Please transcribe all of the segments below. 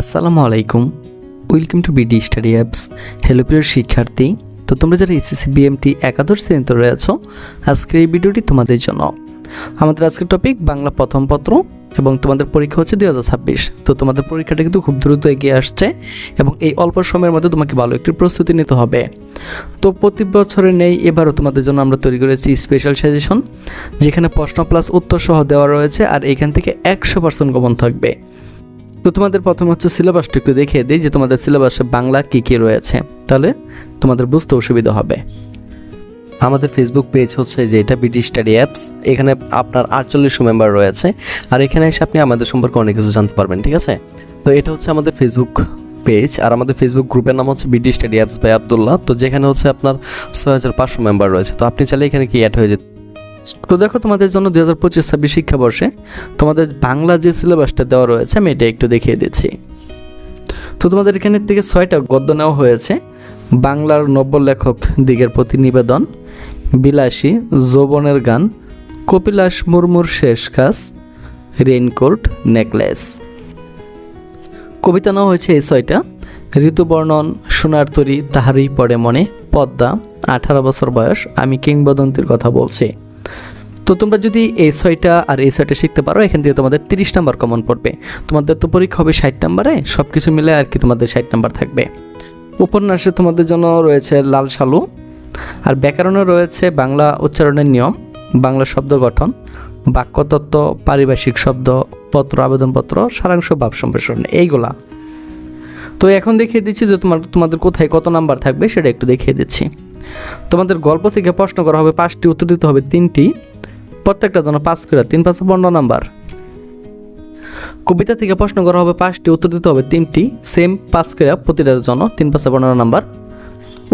আসসালামু আলাইকুম। Welcome to BD study apps hello প্রিয় শিক্ষার্থী। তো তোমরা যারা এসএসসি বিএমটি একাদশ শ্রেণীতে রয়েছো, আজকের এই ভিডিওটি তোমাদের জন্য। আমাদের আজকের টপিক বাংলা প্রথম পত্র এবং তোমাদের পরীক্ষা হচ্ছে দুই হাজার ছাব্বিশ। তো তোমাদের পরীক্ষাটা কিন্তু খুব দ্রুত এগিয়ে আসছে এবং এই অল্প সময়ের মধ্যে তোমাকে ভালো একটি প্রস্তুতি নিতে হবে। তো প্রতি বছরে নেই এবারও তোমাদের জন্য আমরা তৈরি করেছি স্পেশাল সাজেশন যেখানে প্রশ্ন প্লাস উত্তর সহ দেওয়া রয়েছে আর এখান থেকে একশো পার্সেন্ট গমন থাকবে। তো তোমাদের প্রথম হচ্ছে সিলেবাসটা একটু দেখিয়ে দিই যে তোমাদের সিলেবাসে বাংলা কী কী রয়েছে। তাহলে তোমাদের বুঝতে অসুবিধা হবে। আমাদের ফেসবুক পেজ হচ্ছে যে এটা বিডি স্টাডি অ্যাপস এখানে আপনার আটচল্লিশশো মেম্বার রয়েছে। আর এখানে এসে আপনি আমাদের সম্পর্কে অনেক কিছু জানতে পারবেন, ঠিক আছে? তো এটা হচ্ছে আমাদের ফেসবুক পেজ আর আমাদের ফেসবুক গ্রুপের নাম হচ্ছে BD study apps by Abdullah তো যেখানে হচ্ছে আপনার ছয় হাজার পাঁচশো মেম্বার রয়েছে। তো আপনি চাইলে এখানে কি অ্যাড হয়ে যেতে তো দেখো তোমাদের জন্য দু হাজার পঁচিশ ছাব্বিশ শিক্ষাবর্ষে তোমাদের বাংলা যে সিলেবাসটা দেওয়া রয়েছে, আমি এটা একটু দেখিয়ে দিচ্ছি। তো তোমাদের এখানে থেকে ছয়টা গদ্য নেওয়া হয়েছে। বাংলার নব্য লেখক দিগের প্রতি নিবেদন, বিলাসী, যৌবনের গান, কপিলাস মুর্মুর শেষ কাজ, রেইনকোট, নেকলেস। কবিতা নেওয়া হয়েছে এই ছয়টা। ঋতুবর্ণন, সোনার তরী, তাহারই পড়ে মনে, পদ্মা, আঠারো বছর বয়স, আমি কিংবদন্তির কথা বলছি। তো তোমরা যদি এই ছয়টা আর এই ছয়টা শিখতে পারো, এখান থেকে তোমাদের তিরিশ নাম্বার কমন পড়বে। তোমাদের তো পরীক্ষা হবে ষাট নাম্বারে সব কিছু মিলে আর কি তোমাদের ষাট নাম্বার থাকবে। উপন্যাসে তোমাদের জন্য রয়েছে লাল সালু, আর ব্যাকরণে রয়েছে বাংলা উচ্চারণের নিয়ম, বাংলা শব্দ গঠন, বাক্যতত্ত্ব, পারিভাষিক শব্দ, পত্র, আবেদনপত্র, সারাংশ, ভাব সম্প্রসারণ, এইগুলা। তো এখন দেখিয়ে দিচ্ছি যে তোমার, তোমাদের কোথায় কত নাম্বার থাকবে, সেটা একটু দেখিয়ে দিচ্ছি। তোমাদের গল্প থেকে প্রশ্ন করা হবে, পাঁচটি, উত্তর দিতে হবে তিনটি। প্রত্যেকটা জন্য পাঁচ করে, তিন পাঁচ পনেরো নাম্বার। কবিতা থেকে প্রশ্ন করা হবে, পাঁচটি উত্তর দিতে হবে, তিনটি সেম পাঁচ করে প্রতিটার জন্য তিন পাঁচ পনেরো নাম্বার।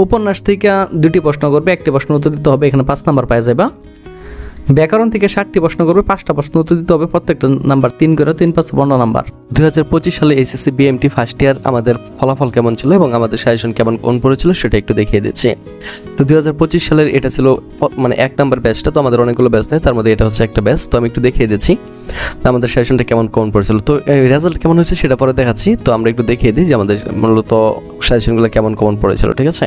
উপন্যাস থেকে দুটি প্রশ্ন করবে, একটি প্রশ্ন উত্তর দিতে হবে, এখানে পাঁচ নাম্বার পাওয়া যাবে ব্যাকরণ থেকে ষাটটি প্রশ্ন করবে, পাঁচটা প্রশ্ন উত্তর দিতে হবে, প্রত্যেকটা নাম্বার তিন করে তিন পাঁচ পনেরো নাম্বার। দুই হাজার পঁচিশ সালে এসএসসি বিএমটি ফার্স্ট ইয়ার আমাদের ফলাফল কেমন ছিল এবং আমাদের সাজেশন কেমন কোন পড়েছিল সেটা একটু দেখিয়ে দিচ্ছি। তো দুই হাজার পঁচিশ সালের এটা ছিল মানে এক নাম্বার ব্যাচটা তো আমাদের অনেকগুলো ব্যাচ থাকে তার মধ্যে এটা হচ্ছে একটা ব্যাচ তো আমি একটু দেখিয়ে দিচ্ছি। আমাদের সেশনটা কেমন কোন পড়েছিল? তো রেজাল্ট কেমন হয়েছে সেটা পরে দেখাচ্ছি, তো আমরা একটু দেখিয়ে দিই যে আমাদের মূলত সাজেশনগুলো কেমন কেমন পড়েছিল, ঠিক আছে?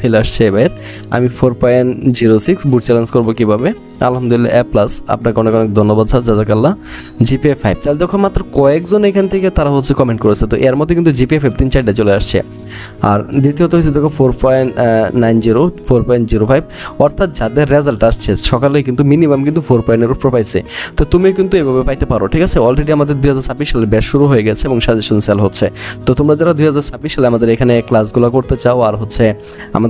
ফেল আসছে এবার আমি ফোর পয়েন্ট জিরো সিক্স বুট চ্যালেঞ্জ করব কীভাবে? আলহামদুলিল্লাহ এ প্লাস আপনাকে অনেক অনেক ধন্যবাদ, স্যার। জাজাকাল্লাহ। জিপিএ ফাইভ তাহলে দেখো মাত্র কয়েকজন এখান থেকে তারা হচ্ছে কমেন্ট করেছে। তো এর মধ্যে কিন্তু জিপিএ তিন, চারটে চলে আসছে। আর দ্বিতীয়ত হচ্ছে দেখো four point nine zero four point zero five অর্থাৎ যাদের রেজাল্ট আসছে সকালে কিন্তু মিনিমাম কিন্তু ফোর পয়েন্টের উপর পাইছে। তো তুমি কিন্তু এভাবে পাইতে পারো, ঠিক আছে? অলরেডি আমাদের দুই হাজার ছাব্বিশ সালে ব্যাচ শুরু হয়ে গেছে এবং সাজেশন সেল হচ্ছে। তো তোমরা যারা দুই হাজার ছাব্বিশ সালে আমাদের এখানে ক্লাসগুলো করতে চাও, আর হচ্ছে আমাদের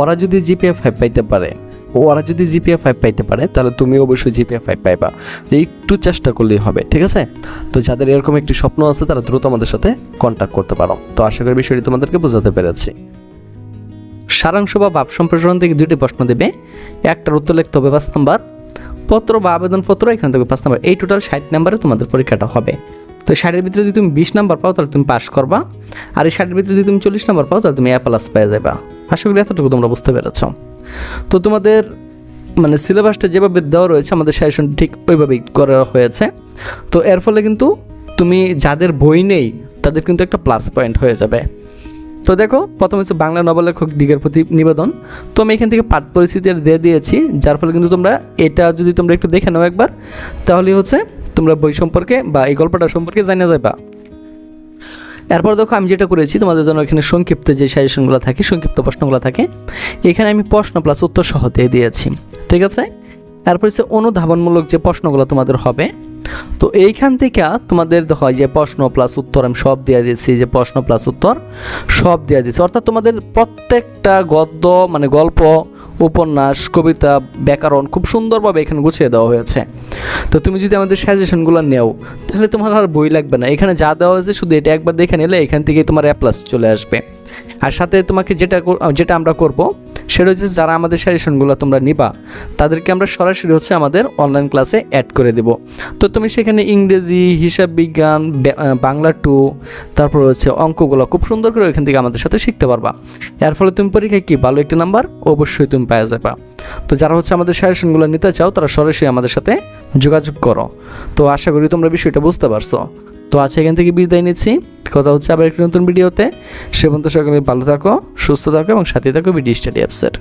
ওরা যদি জিপিএ ফাইভ পাইতে পারে, ওরা যদি জিপিএ ফাইভ পাইতে পারে, তাহলে তুমি অবশ্যই জিপিএ ফাইভ পাইবা। একটু চেষ্টা করলেই হবে, ঠিক আছে? তো যাদের এরকম একটি স্বপ্ন আছে, তারা দ্রুত আমাদের সাথে কন্ট্যাক্ট করতে পারো। তো আশা করি বিষয়টি তোমাদেরকে বোঝাতে পেরেছি। সারাংশ বা ভাব সম্প্রসারণ থেকে দুটি প্রশ্ন দেবে। একটার উত্তর লিখতে হবে পাঁচ নাম্বার। পত্র বা আবেদনপত্র, এখানে থেকে পাঁচ নাম্বার। এই টোটাল ষাট নাম্বারে তোমাদের পরীক্ষাটা হবে। তো ষাটের ভিতরে যদি তুমি বিশ নাম্বার পাও, তাহলে তুমি পাস করবা। আর এই ষাটের ভিতরে যদি তুমি চল্লিশ নাম্বার পাও, তাহলে তুমি এ প্লাস পেয়ে যাবা। আশা করি এতটুকু তোমরা বুঝতে পেরেছ। তো তোমাদের মানে সিলেবাসটা যেভাবে দেওয়া রয়েছে, আমাদের সাজেশন ঠিক ওইভাবেই করা হয়েছে। তো এর ফলে কিন্তু তুমি যাদের বই নেই, তাদের কিন্তু একটা প্লাস পয়েন্ট হয়ে যাবে। তো দেখো, প্রথম হচ্ছে বাংলা নবলেখক দিগের প্রতি নিবেদন। তো আমি এখান থেকে পাঠ পরিস্থিতি দিয়ে দিয়েছি, যার ফলে কিন্তু তোমরা এটা যদি তোমরা একটু দেখে নাও একবার তাহলে হচ্ছে তোমরা বই সম্পর্কে বা এই গল্পটা সম্পর্কে জানিয়ে যাবা এরপর দেখো, আমি যেটা করেছি, তোমাদের জন্য এখানে সংক্ষিপ্ত যে সাজেশনগুলো থাকে, সংক্ষিপ্ত প্রশ্নগুলো থাকে, এখানে আমি প্রশ্ন প্লাস উত্তর সহ দিয়ে দিয়েছি। ঠিক আছে? এরপর হচ্ছে অনুধাবনমূলক যে প্রশ্নগুলো তোমাদের হবে তো এইখান থেকে তোমাদের দেখো যে প্রশ্ন প্লাস উত্তর আমি সব দেওয়া দিয়েছি যে প্রশ্ন প্লাস উত্তর সব দেওয়া দিয়েছি। অর্থাৎ তোমাদের প্রত্যেকটা গদ্য মানে গল্প, উপন্যাস, কবিতা, ব্যাকরণ খুব সুন্দরভাবে এখানে গুছিয়ে দেওয়া হয়েছে। তো তুমি যদি আমাদের সাজেশনগুলো নেও, তাহলে তোমার আর বই লাগবে না। এখানে যা দেওয়া হয়েছে শুধু এটা একবার দেখে নিলে এখান থেকে তোমার অ্যাপ্লাস চলে আসবে। আর সাথে তোমাকে যেটা যেটা আমরা করব সেটা হচ্ছে যারা আমাদের সাজেশনগুলো তোমরা নিবা, তাদেরকে আমরা সরাসরি হচ্ছে আমাদের অনলাইন ক্লাসে অ্যাড করে দেব। তো তুমি সেখানে ইংরেজি, হিসাব বিজ্ঞান বাংলা টু তারপর হচ্ছে অঙ্কগুলো খুব সুন্দর করে এখান থেকে আমাদের সাথে শিখতে পারবা। এর ফলে তুমি পরীক্ষায় কি ভালো একটি নাম্বার অবশ্যই তুমি পাওয়া যাবা। তো যারা হচ্ছে আমাদের সাজেশনগুলো নিতে চাও, তারা সরাসরি আমাদের সাথে যোগাযোগ করো। তো আশা করি তোমরা বিষয়টা বুঝতে পারছ। তো আজ এখান থেকে বিদায় নিচ্ছি। কথা হচ্ছে আবার একটি নতুন ভিডিওতে। সে পর্যন্ত সকলে ভালো থাকো, সুস্থ থাকো এবং সাথে থাকো বিডি স্টাডি অ্যাপসের।